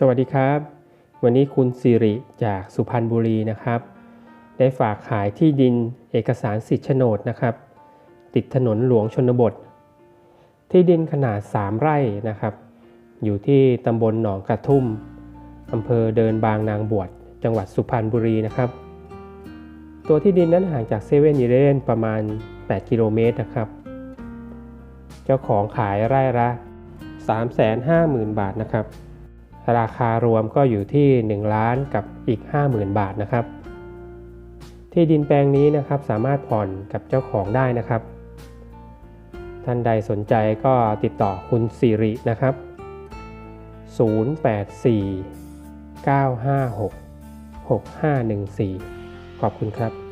สวัสดีครับ วันนี้คุณสิริจากสุพรรณบุรีนะครับ ได้ฝากขายที่ดินเอกสารสิทธิ์โฉนดนะครับ ติดถนนหลวงชนบท ที่ดินขนาด 3 ไร่นะครับ อยู่ที่ตำบลหนองกระทุ่มอำเภอเดินบางนางบวชจังหวัดสุพรรณบุรีนะครับ ตัวที่ดินนั้นห่างจากเซเว่นอีเลนประมาณ 8 กิโลเมตรนะครับ เจ้าของขายไร่ละ350,000 บาทนะครับ ราคารวมก็อยู่ที่ 1 ล้านกับอีก 50,000 บาทนะครับ ที่ดินแปลงนี้นะครับสามารถผ่อนกับเจ้าของได้นะครับ ท่านใดสนใจก็ติดต่อคุณสิรินะครับ 084 956 6514 ขอบคุณครับ